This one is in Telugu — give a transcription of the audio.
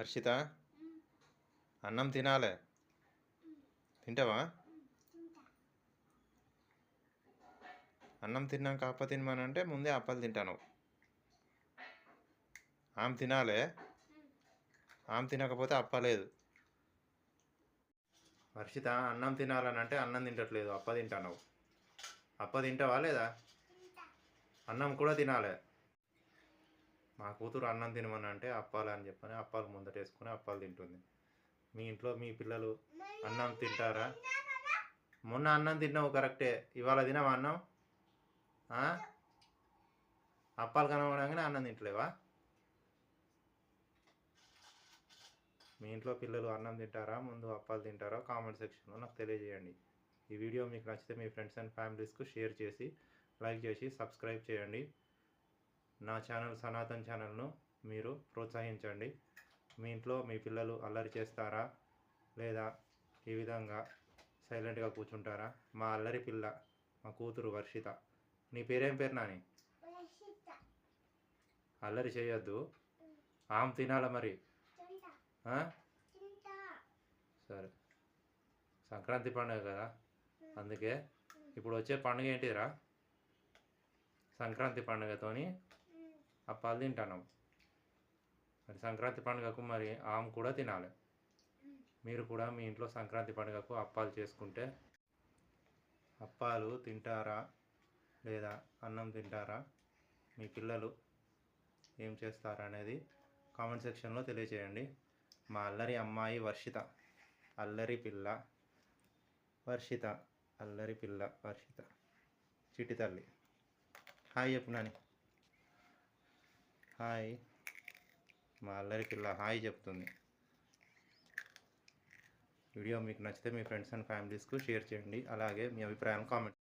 హర్షిత? అన్నం తినాలే. తింటావా? అన్నం తిన్నాక అప్ప తినమనంటే ముందే అప్పలు తింటాను. ఆమె తినాలే. ఆమె తినకపోతే అప్పలేదు హర్షిత అన్నం తినాలని అంటే అన్నం తింటట్లేదు. అప్ప తింటాను. అప్ప తింటావా లేదా? అన్నం కూడా తినాలే. మా కూతురు అన్నం తినమని అంటే అప్పాలు అని చెప్పని అప్పాలు ముందట వేసుకుని అప్పాలు తింటుంది. మీ ఇంట్లో మీ పిల్లలు అన్నం తింటారా? మొన్న అన్నం తిన్నావు కరెక్టే. ఇవాళ తినవా అన్నం? అప్పాలు కనబడంగానే అన్నం తింటలేవా? మీ ఇంట్లో పిల్లలు అన్నం తింటారా? ముందు అప్పాలు తింటారా? కామెంట్ సెక్షన్లో నాకు తెలియజేయండి. ఈ వీడియో మీకు నచ్చితే మీ ఫ్రెండ్స్ అండ్ ఫ్యామిలీస్కు షేర్ చేసి లైక్ చేసి సబ్స్క్రైబ్ చేయండి. నా ఛానల్ సనాతన్ ఛానల్ను మీరు ప్రోత్సహించండి. మీ ఇంట్లో మీ పిల్లలు అల్లరి చేస్తారా? లేదా ఈ విధంగా సైలెంట్గా కూర్చుంటారా? మా అల్లరి పిల్ల మా కూతురు వర్షిత. నీ పేరేం పేరు నాని? అల్లరి చేయొద్దు. ఆమె తినాల మరి? సరే. సంక్రాంతి పండుగ కదా? అందుకే ఇప్పుడు వచ్చే పండుగ ఏంటిరా సంక్రాంతి పండుగతోని అప్పాలు తింటాను మరి సంక్రాంతి పండుగకు మరి ఆమె కూడా తినాలి. మీరు కూడా మీ ఇంట్లో సంక్రాంతి పండుగకు అప్పాలు చేసుకుంటే అప్పాలు తింటారా? లేదా అన్నం తింటారా? మీ పిల్లలు ఏం చేస్తారా అనేది కామెంట్ సెక్షన్లో తెలియచేయండి. మా అల్లరి అమ్మాయి వర్షిత అల్లరి పిల్ల వర్షిత అల్లరి పిల్ల వర్షిత. చిట్టి తల్లి. హాయ్ చెప్పు నాని. హాయ్. మా అల్లరికి ఇలా హాయ్ చెప్తుంది. వీడియో మీకు నచ్చితే మీ ఫ్రెండ్స్ అండ్ ఫ్యామిలీస్కు షేర్ చేయండి. అలాగే మీ అభిప్రాయాలను కామెంట్